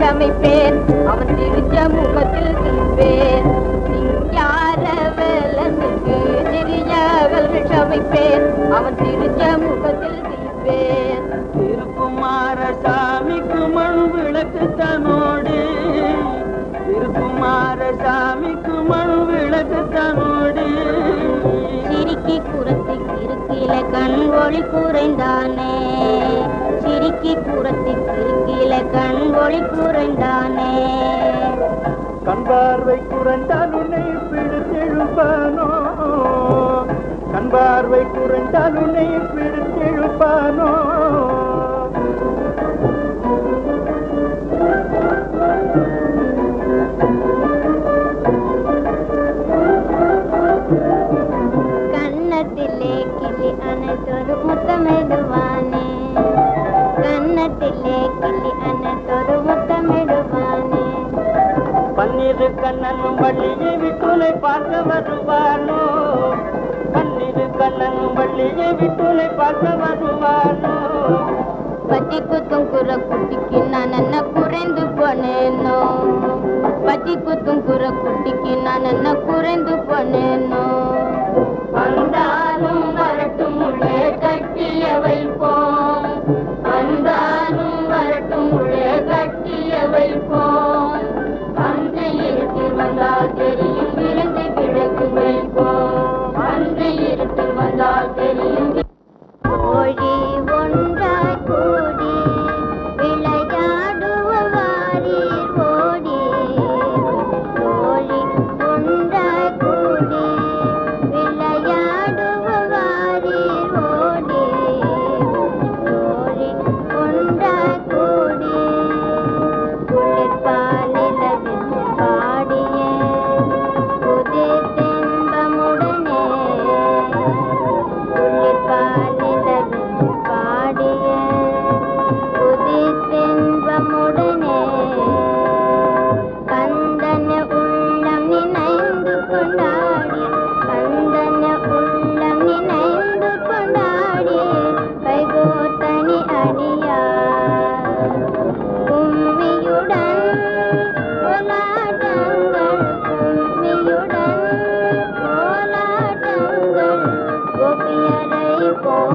சமைப்பேன். அவன் திருச்ச முகத்தில் திருப்பேன். யார வேலனுக்கு அவன் திரு விளக்கு தன்னோடு திருக்குமார சாமிக்கு மண் விளக்கு தன்னோடு சிரிக்கி குரத்தி கிறுக்கில கண் ஒளி குறைந்தானே. சிரிக்கி குரத்தி கிறுக்கில கண் ஒளி குறைந்தானே. கண் பார்வை குறைந்தால் உன்னை பிடித்தெழுப்பானோ கண் பார்வை குறைந்தால் உன்னை பிடித்தெழுப்பானோ கிளி அனைத்தொரு முத்தமிடுவானே. கன்னத்திலே கிளி அனைத்தொரு முத்தமிடுவானே. பன்னிரு கண்ணனும் வள்ளியை விட்டுனை பார்க்க வருவானோ? பன்னிரு கண்ணனும் வள்ளியை விட்டுனை பார்க்க வருவானோ? பத்தி குத்தும் குற குட்டிக்கு நான் என்ன குறைந்து போனேனோ? பத்தி குத்தும் குற குட்டிக்கு நான் என்ன குறைந்து போனேனோ?